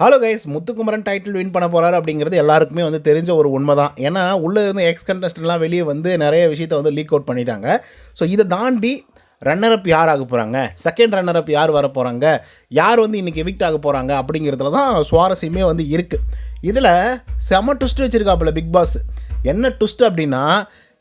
Hello guys Muthukumaran title win பண்ண போகிறாரு அப்படிங்கிறது எல்லாருக்குமே வந்து தெரிஞ்ச ஒரு உண்மை தான் ஏன்னா உள்ளே இருந்து எக்ஸ் கண்டஸ்டன்ட்லாம் வெளியே வந்து நிறைய விஷயத்தை வந்து லீக் அவுட் பண்ணிட்டாங்க. ஸோ இதை தாண்டி ரன்னர் அப் யார் ஆக போகிறாங்க செகண்ட் ரன்னர் அப் யார் வர போகிறாங்க யார் வந்து இன்றைக்கி எவிக்ட் ஆக போகிறாங்க அப்படிங்கிறதுல தான் சுவாரஸ்யமே வந்து இருக்குது இதில் செம ட்விஸ்ட் வச்சுருக்காப்புல பிக் பாஸ் என்ன ட்விஸ்ட் அப்படின்னா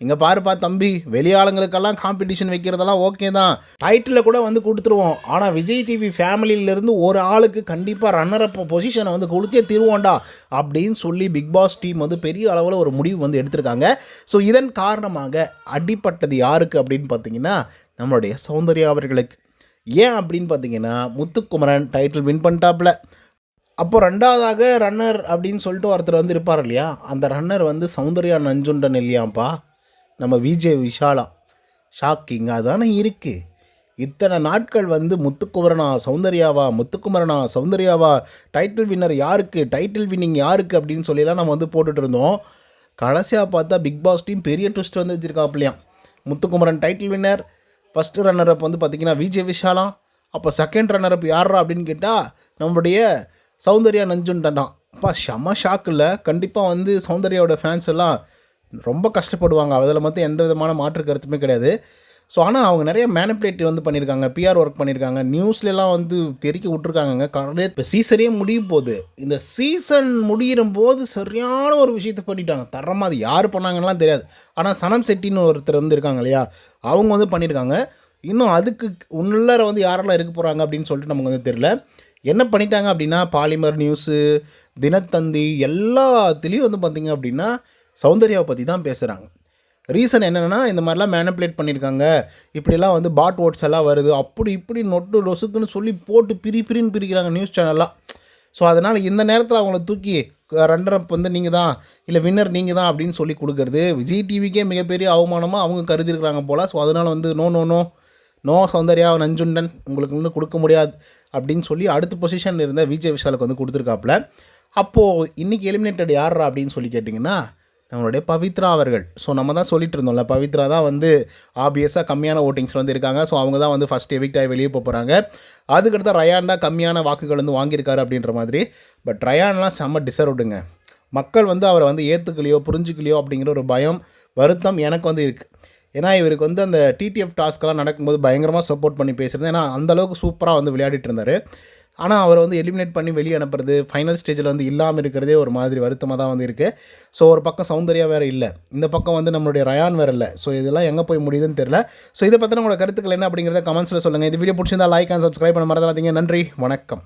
இங்கே பாருப்பா தம்பி வெளியாளுங்களுக்கெல்லாம் காம்படிஷன் வைக்கிறதெல்லாம் ஓகே தான். டைட்டிலில் கூட வந்து கொடுத்துருவோம். ஆனால் விஜய் டிவி ஃபேமிலியிலேருந்து ஒரு ஆளுக்கு கண்டிப்பாக ரன்னர் அப் பொசிஷனை வந்து கொடுத்தே திருவோண்டா அப்படின்னு சொல்லி பிக் பாஸ் டீம் வந்து பெரிய அளவில் ஒரு முடிவு வந்து எடுத்திருக்காங்க. ஸோ இதன் காரணமாக அடிப்பட்டது யாருக்கு அப்படின்னு பார்த்தீங்கன்னா நம்மளுடைய சௌந்தர்யா அவர்களுக்கு. ஏன் அப்படின்னு பார்த்தீங்கன்னா முத்துக்குமரன் டைட்டில் வின் பண்ணிட்டாப்புல. அப்போ ரெண்டாவதாக ரன்னர் அப்படின்னு சொல்லிட்டு ஒருத்தர் வந்து இருப்பார் இல்லையா? அந்த ரன்னர் வந்து சௌந்தர்யா நஞ்சுண்டன் இல்லையாப்பா நம்ம விஜய் விஷாலா. ஷாக்கிங்காக தானே இருக்குது இத்தனை நாட்கள் வந்து முத்துக்குமரனா சௌந்தர்யாவா முத்துக்குமரனா சௌந்தர்யாவா டைட்டில் வின்னர் யாருக்கு டைட்டில் வின்னிங் யாருக்கு அப்படின்னு சொல்லிலாம் நம்ம வந்து போட்டுட்டு இருந்தோம். கடைசியாக பார்த்தா பிக் பாஸ் டீம் பெரிய ட்விஸ்ட் வந்து வச்சுருக்காப்லையாம் Muthukumaran title winner first runner up வந்து பார்த்திங்கன்னா விஜய் விஷாலா. அப்போ செகண்ட் ரன்னர் அப் யாரா அப்படின்னு கேட்டால் நம்மளுடைய சௌந்தர்யா நஞ்சுண்டனா. அப்பா செம ஷாக் இல்லை. கண்டிப்பாக வந்து சௌந்தர்யாவோட ஃபேன்ஸ் எல்லாம் ரொம்ப கஷ்டப்படுவாங்க. அதில் மட்டும் எந்த விதமான மாற்று கருத்துமே கிடையாது. ஸோ ஆனால் அவங்க நிறைய மேனிப்புலேட் வந்து பண்ணியிருக்காங்க பிஆர் ஒர்க் பண்ணியிருக்காங்க நியூஸ்லலாம் வந்து தெறிக்க விட்ருக்காங்க கடலே இப்போ சீசனே முடியும் போகுது. இந்த சீசன் முடிகிற போது சரியான ஒரு விஷயத்தை பண்ணிட்டாங்க. தரமாக அது யார் பண்ணாங்கலாம் தெரியாது. ஆனால் சனம் செட்டின்னு ஒருத்தர் வந்து இருக்காங்க இல்லையா? அவங்க வந்து பண்ணியிருக்காங்க இன்னும் அதுக்கு உள்ளார வந்து யாரெல்லாம் இருக்க போகிறாங்க அப்படின்னு சொல்லிட்டு நமக்கு வந்து தெரியல. என்ன பண்ணிட்டாங்க அப்படின்னா பாலிமர் நியூஸு தினத்தந்தி எல்லாத்துலேயும் வந்து பார்த்திங்க அப்படின்னா சௌந்தர்யாவை பற்றி தான் பேசுகிறாங்க ரீசன் என்னென்னா இந்த மாதிரிலாம் மேனிப்புலேட் பண்ணியிருக்காங்க இப்படிலாம் வந்து பாட் ஓட்ஸ் எல்லாம் வருது. அப்படி இப்படி நொட்டு ரொசுக்குன்னு சொல்லி போட்டு பிரி பிரின்னு பிரிக்கிறாங்க நியூஸ் சேனல்லாம் ஸோ அதனால் இந்த நேரத்தில் அவங்கள தூக்கி ரன்னரப் வந்து நீங்கள் தான் இல்லை வின்னர் நீங்கள் தான் அப்படின்னு சொல்லி கொடுக்குறது. விஜய் டிவிக்கே மிகப்பெரிய அவமானமாக அவங்க கருதிருக்கிறாங்க போல். ஸோ அதனால் வந்து no no no no Soundarya Nanjundan உங்களுக்கு இன்னும் கொடுக்க முடியாது அப்படின்னு சொல்லி அடுத்த பொசிஷனில் இருந்த விஜய் விஷாலுக்கு வந்து கொடுத்துருக்காப்புல. அப்போது இன்றைக்கி எலிமினேட்டட் யாரா அப்படின்னு சொல்லி கேட்டிங்கன்னா நம்மளுடைய பவித்ரா அவர்கள். ஸோ நம்ம தான் சொல்லிட்டு இருந்தோம்ல பவித்ரா தான் வந்து ஆப்வியஸாக கம்மியான ஓட்டிங்ஸ் வந்து இருக்காங்க. ஸோ அவங்க தான் வந்து ஃபஸ்ட் எவிக்டாகி வெளியே போக போகிறாங்க அதுக்கடுத்து ரயான் தான் கம்மியான வாக்குகள் வந்து வாங்கியிருக்காரு அப்படின்ற மாதிரி. பட் ரயான்லாம் செம்ம டிசர்வ்டுங்க மக்கள் வந்து அவரை வந்து ஏற்றுக்கலையோ புரிஞ்சுக்கலையோ அப்படிங்கிற ஒரு பயம் வருத்தம் எனக்கு வந்து இருக்குது ஏன்னா இவருக்கு வந்து அந்த டிடிஎஃப் டாஸ்க்கெலாம் நடக்கும்போது பயங்கரமாக சப்போர்ட் பண்ணி பேசுகிறது ஏன்னா அந்தளவுக்கு சூப்பராக வந்து விளையாடிட்டு இருந்தார். ஆனால் அவரை வந்து எலிமினேட் பண்ணி வெளியே அனுப்புறது ஃபைனல் ஸ்டேஜில் வந்து இல்லாமல் இருக்கிறதே ஒரு மாதிரி வருத்தமாக தான் வந்து இருக்குது ஸோ ஒரு பக்கம் சௌந்தர்யா வேறு இல்லை. இந்த பக்கம் வந்து நம்மளுடைய ரயான் வேறு இல்லை. ஸோ இதெல்லாம் எங்கே போய் முடியுதுன்னு தெரியல. ஸோ இதை பற்றின உங்களோட கருத்துக்கள் என்ன அப்படிங்கிறத கமெண்ட்ஸில் சொல்லுங்கள் இந்த வீடியோ பிடிச்சிருந்தா லைக் அண்ட் சப்ஸ்கிரைப் பண்ண மறந்துடாதீங்க. நன்றி. வணக்கம்.